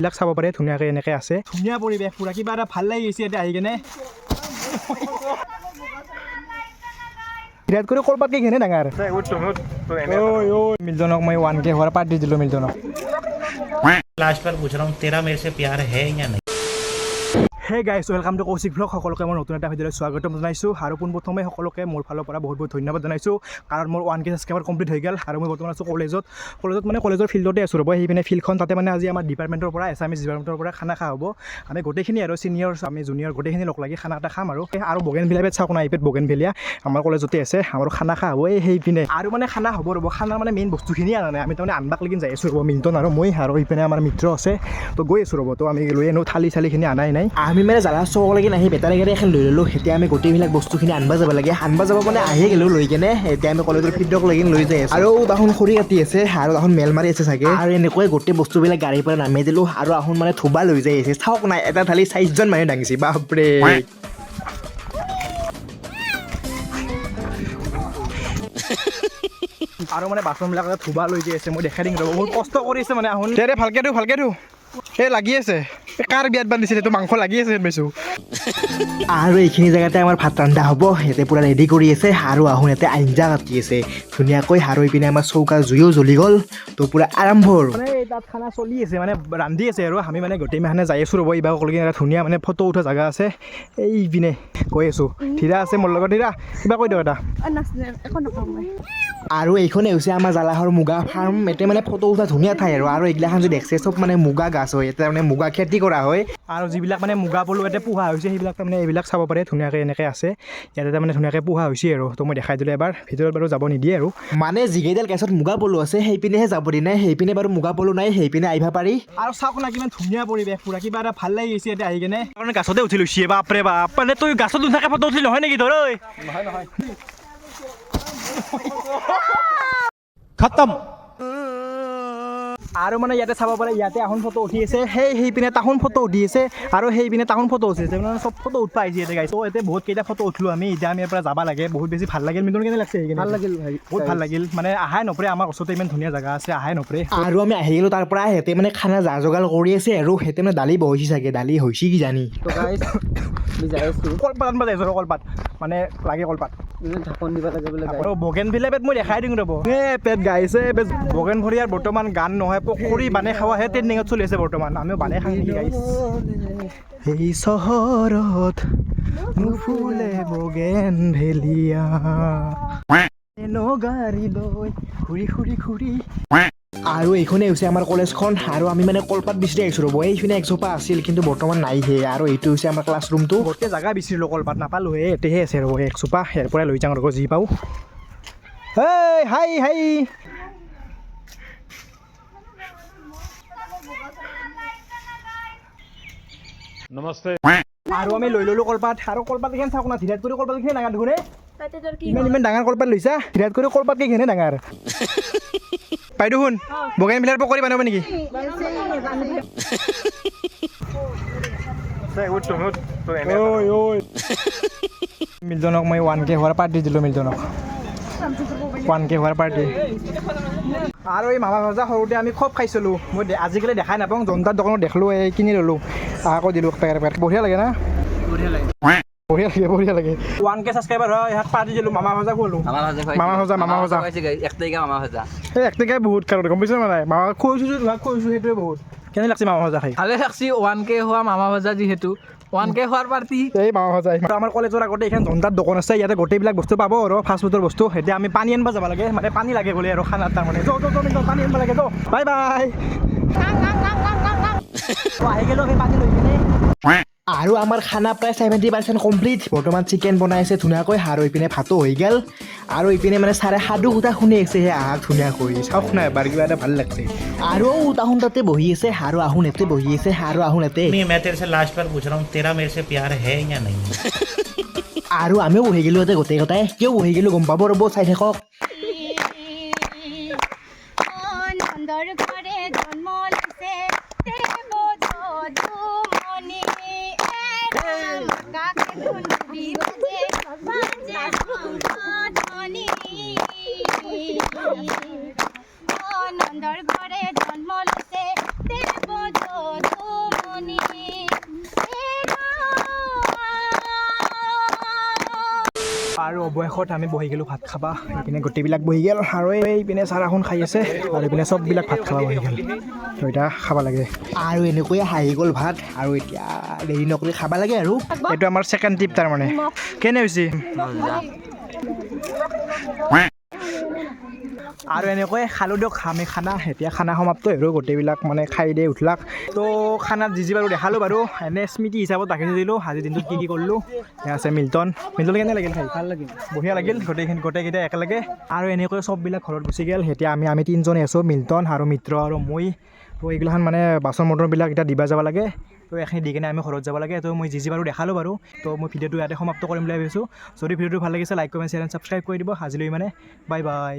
ये सब पे धुनिया धुनिया पूरा क्या भल लगे आने विराट कोहली कोलपात के घेने डांगार ओय ओय मैं 1 के होर पार्टी दिलो मिलजनक लास्ट पर पूछ रहा हूँ तेरा मेरे से प्यार है या नहीं hey guys welcome to Kaushik blog সকলোকে মই নতুন এটা ভিডিঅ'লৈ স্বাগতম জনাইছোঁ। আৰু পোনপ্ৰথমে সকলোকে মোৰ ফালৰ পৰা বহুত বহুত ধন্যবাদ জনাইছোঁ। কাৰণ মোৰ ওৱান কে ছাবস্ক্ৰাইবাৰ কমপ্লিট হৈ গ'ল আৰু মই বৰ্তমান আছোঁ কলেজত। কলেজত মানে কলেজৰ ফিল্ডতে আছোঁ ৰ'ব। সেই পিনে ফিল্ডখন তাতে মানে আজি আমাৰ ডিপাৰ্টমেণ্টৰ পৰা এছামিছ ডিপাৰ্টমেণ্টৰ পৰা খানা খোৱা হ'ব। আমি গোটেইখিনি আৰু ছিনিয়ৰ আমি জুনিয়ৰ গোটেইখিনি লগ লাগি খানা এটা খাম আৰু। এই আৰু বগেন ভেলিয়া চাওক না এইপেট বগেন ভেলিয়া আমাৰ কলেজতে আছে, আমাৰ খানা খোৱা হ'ব। এই সেই পিনে আৰু মানে খানা হ'ব ৰ'ব। খানাৰ মানে মেইন বস্তুখিনি আনা নাই। আমি তাৰমানে আনবাক লেকিন যাই আছোঁ ৰ'ব। মিল্টন আৰু মই আৰু এইপিনে আমাৰ মিত্ৰ আছে। তো গৈ আছোঁ ৰ'ব। তো আমি লৈ আনো, থালি চালিখিনি আনাই নাই। আমি মানে জ্বালা চকলৈকে নাহি বেটাৰী গাড়ী এখন লৈ ল'লোঁ। এতিয়া আমি গোটেইবিলাক বস্তুখিনি আনবা যাব লাগে। আনবা যাব মানে আহি গ'লোঁ লৈ কেনে। এতিয়া আমি কলেজৰ ফিল্ডক লাগি লৈ যাই আছোঁ। আৰু তাহোন খৰি কাটি আছে আৰু তাহোন মেল মাৰি আছে চাগে। আৰু এনেকৈ গোটেই বস্তুবিলাক গাড়ীৰ পৰা নামি দিলোঁ আৰু আহোন মানে থোবা লৈ যাই আছে। চাওক নাই এটা থালি চাৰিজন মানুহ দাঙিছে বাপৰে। আৰু মানে বাচনবিলাক ধুবা লৈ যাই আছে মই দেখাই দিম ৰ'ব। বহুত কষ্ট কৰিছে মানে আহোন। দে ভালকে ধু ভালকে ধু এই লাগি আছে। কাৰ বিয়াত বান্ধিছিলে? তো মাংস লাগি আছে যেন আৰু এইখিনি জেগাতে আমাৰ ভাত ৰন্ধা হ'ব। সিহঁতে পূৰা ৰেডি কৰি আছে। আৰু আহোঁ ইয়াতে আঞ্জা কাটি আছে। ধুনীয়াকৈ সাৰুই পিনে আমাৰ চৌকা জুইও জ্বলি গ'ল। তো পূৰা আৰম্ভ আৰু। মানে তাত খানা চলি আছে মানে ৰান্ধি আছে আৰু। আমি মানে গোটেই মাহনে যাই আছোঁ ৰ'ব এইবাৰ সকলোকে এটা ধুনীয়া মানে ফটো উঠা জেগা আছে। এই পিনে গৈ আছোঁ। ধীৰা আছে মোৰ লগত ধীৰা। কিবা কৈ দিয়ক এটা। আৰু এইখনে হৈছে আমাৰ জালাহৰ মুগা ফাৰ্ম ইয়াতে মানে ফটো উঠা ধুনীয়া ঠাই আৰু। আৰু এইগিলাখন যদি দেখছে চব মানে মুগা গাছ হয় ইয়াতে মানে মুগা খেতি কৰা হয়। আৰু যিবিলাক মানে মুগা পলু ইয়াতে পোহা হৈছে সেইবিলাক তাৰমানে এইবিলাক চাব পাৰে ধুনীয়াকৈ এনেকৈ আছে। ইয়াতে তাৰমানে ধুনীয়াকৈ পোহা হৈছে আৰু। তো মই দেখাই দিলোঁ এবাৰ ভিতৰত বাৰু যাব নিদিয়ে আৰু। মানে যিকেইডাল গেছত মুগা পলু আছে সেইপিনেহে যাব দি নাই সেইপিনে বাৰু মুগা পলু নাই সেইপিনে আহিব পাৰি। আৰু চাওক না কিমান ধুনীয়া পৰিৱেশ পূৰা কিবা এটা ভালো লাগি গৈছে এতিয়া আহি কেনে। কাৰণে গাছতে উঠি লৈছে বাপৰে বাপ। মানে তই গাছত উঠাকে ফটো উঠিলি নহয় নেকি তই ঐ? নহয় নহয়। খতম। আৰু মানে ইয়াতে চাব পাৰে ইয়াতে আহোন ফটো উঠি আছে সেই সেই পিনে তাহোন ফটো উঠি আছে আৰু সেই পিনে তাহোন ফটো উঠি আছে মানে চব ফটো উঠবা আহিছে ইয়াতে গাইছ ইয়াতে বহুত কেইটা ফটো উঠলোঁ আমি এতিয়া আমি ইয়াৰ পৰা যাব লাগে বহুত বেছি ভালো লাগিল। মিটৰ কেনে লাগছে সেইখিনি ভালো লাগিল বহুত ভালো লাগিল মানে আহাই নপৰে আমাৰ ওচৰতে ইমান ধুনীয়া জেগা আছে আহাই নপৰে। আৰু আমি আহি গ'লোঁ তাৰ পৰা সিহঁতে মানে খানা যা যোগাৰ কৰি আছে আৰু সিহঁতে মানে দালি বহিছে চাগে দালি হৈছে কি জানি? তো কলপাত। মানে লাগে কলপাত। ঢাকন দিব লাগে বোলে আৰু বগেন ভিলা পেট মই দেখাই দিওঁ ৰ'ব। এ পেট গাইছে এ বগেন ভৰিয়াৰ বৰ্তমান গান নহয় পকৰি বানে খাৱাহে ট্ৰেণ্ডিঙত চলি আছে বৰ্তমান। আমিও বানে খাই নেকি গাইছ এই চহৰত নুফুলে বগেন ভেলিয়া গাড়ী লৈ ঘূৰি ঘূৰি ঘূৰি আৰু এইখনে হৈছে আমাৰ কলেজখন। আৰু আমি মানে কলপাত বিচাৰি আহিছোঁ ৰ'ব। এইপিনে একজোপা আছিল কিন্তু বৰ্তমান নাইহে। আৰু এইটো হৈছে আমাৰ ক্লাছৰুমটো গোটেই জেগা বিচাৰিলোঁ কলপাত নাপালোঁ হে। এতিয়াহে আছে ৰ'ব এক চোপা ইয়াৰ পৰাই লৈ যাওঁ ৰ'ব যি পাওঁ। Hey hi hi. আৰু আমি লৈ ল'লোঁ কলপাত। আৰু কলপাত কেইখন চাওক না ধীৰাত কৰি কলপাত কেইখন ডাঙৰ দেখোন? ইমান ইমান ডাঙৰ কলপাত লৈছা। ধীৰাত কৰি কলপাত কেইখনে ডাঙৰ। বাইদেউ শুন বগেন ভিলাৰ পকৰি বনাব নেকি? মিল্টনক মই ওৱান কে হোৱাৰ পাৰ্টি দিলোঁ মিল্টনক ওৱান কে হোৱাৰ পাৰ্টি আৰু এই মামা ভজা সৰুতে আমি খুব খাইছিলোঁ। মই আজিকালি দেখাই নাপাওঁ জনতাৰ দোকানত দেখিলোঁ এই কিনি ল'লোঁ। আকৌ দিলোঁ পেকেট পেকেট। বঢ়িয়া লাগে না? বঢ়িয়া লাগে। বঢ়িয়া লাগে ওৱান কে ছাবস্ক্ৰাইবাৰ হয় ইয়াত পাৰ্টি দিলোঁ মামা ভজা খোৱালোঁ। মামা ভাজা মামা ভজা, মামা ভজা। খুৱাইছে গাইজ। এক তাৰিখে মামা ভাজা। সেই এক টেকাই বহুত কাৰণ গম পাইছোঁ নাই? মামা খুৱাইছোঁ যে তোমাক খুৱাইছোঁ সেইটোৱে বহুত। কেনে লাগছে মামা ভজা খাই? ভালে লাগছি ওৱান কে হোৱা মামা ভাজা যিহেতু ওৱান কে হোৱাৰ পাৰ্টি এই মামা ভজা আমাৰ কলেজৰ আগতে এইখন জনতাৰ দোকান আছে ইয়াতে গোটেইবিলাক বস্তু পাব আৰু ফাষ্ট ফুডৰ বস্তু। এতিয়া আমি পানী আনিব যাব লাগে মানে পানী লাগে বোলে আৰু খানাত তাৰমানে। যৌ যৌ যৌ পানী আনিব লাগে যৌ। Bye bye. আহি গ'লো সেই পানী লৈ কিনে। আৰু আমাৰ খানা প্ৰায় ছেভেণ্টি পাৰ্চেণ্ট কমপ্লিট বৰ্তমান চিকেন বনাই আছে ধুনীয়াকৈ আৰু ইপিনে ভাতো হৈ গ'ল। আৰু ইপিনে মানে চাৰে সাধু কোটা শুনি আছে সেই আহাক ধুনীয়াকৈ। চাওক নাই এবাৰ কিবা এটা ভালো লাগিছে। আৰু তাহোন তাতে বহি আছে আৰু আহোন এতে বহি আছে আৰু আহোন এতে লাষ্ট বাৰ পুছ ৰাওঁ তেৰা মেৰে চে প্যাৰ হে নাই? আৰু আমিও বহি গ'লোঁ গোটেই কথাই কিয় বহি গ'লোঁ গম পাব ৰ'ব চাই থাকক। 鼻子尖尖 শেষত আমি বহি গ'লোঁ ভাত খাবা। এইপিনে গোটেইবিলাক বহি গ'ল আৰু এইপিনে চাহ এখন খাই আছে আৰু এইপিনে চববিলাক ভাত খাবা বহি গ'ল। তো এতিয়া খাব লাগে। আৰু এনেকৈয়ে হাঁহি গ'ল ভাত আৰু এতিয়া দেৰি নকৰি খাব লাগে আৰু। এইটো আমাৰ ছেকেণ্ড ট্ৰিপ তাৰমানে। কেনে হৈছে? আৰু এনেকৈ খালোঁ দিয়ক আমি খানা এতিয়া খানা সমাপ্ত আৰু গোটেইবিলাক মানে খাই দিয়ে উঠলাক। তো খানাত যি যি বাৰু দেখালোঁ বাৰু এনে স্মৃতি হিচাপত ৰাখি দিলোঁ আজিৰ দিনটোত কি কি কৰিলোঁ আছে মিল্টন। মিল্টন কেনে লাগিল খাই? ভালো লাগিল। বঢ়িয়া লাগিল গোটেইখিনি গোটেইকেইটা একেলগে। আৰু এনেকৈ চববিলাক ঘৰত গুচি গ'ল এতিয়া আমি আমি তিনিজনে আছোঁ মিল্টন আৰু মিত্ৰ আৰু মই। তো এইগিলাখান মানে বাচন বৰ্তনবিলাক এতিয়া দিবা যাব লাগে। তো এইখিনি দি কিনে আমি ঘৰত যাব লাগে তো মই যি যি বাৰু দেখালোঁ বাৰু তো মই ভিডিঅ'টো ইয়াতে সমাপ্ত কৰিম বুলি ভাবিছোঁ যদি ভিডিঅ'টো ভালো লাগিছে like comment share and subscribe কৰি দিব। আজিলৈ মানে বাই বাই।